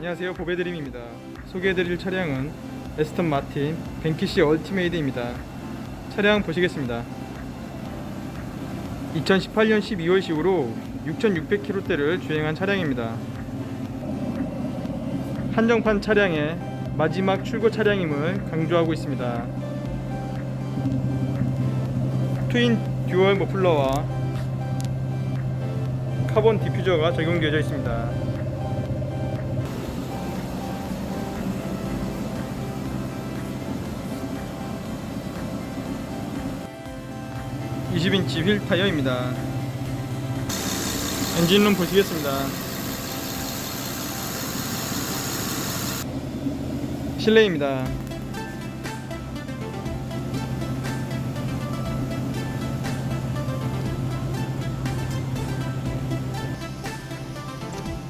안녕하세요. 보배드림입니다. 소개해드릴 차량은 에스턴 마틴 벤키시 얼티메이드입니다. 차량 보시겠습니다. 2018년 12월식으로 6600km대를 주행한 차량입니다. 한정판 차량의 마지막 출고 차량임을 강조하고 있습니다. 트윈 듀얼 머플러와 카본 디퓨저가 적용되어 있습니다 20인치 휠 타이어입니다. 엔진룸 보시겠습니다. 실내입니다.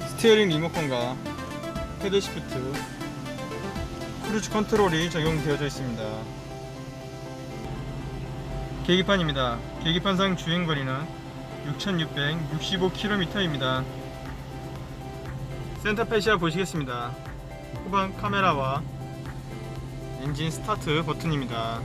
스티어링 리모컨과 헤드 시프트, 크루즈 컨트롤이 적용되어져 있습니다. 계기판입니다. 계기판상 주행 거리는 6,665km입니다. 센터 페시아 보시겠습니다. 후방 카메라와 엔진 스타트 버튼입니다.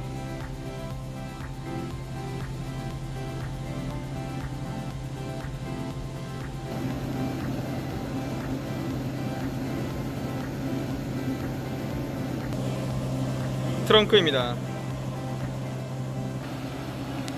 트렁크입니다.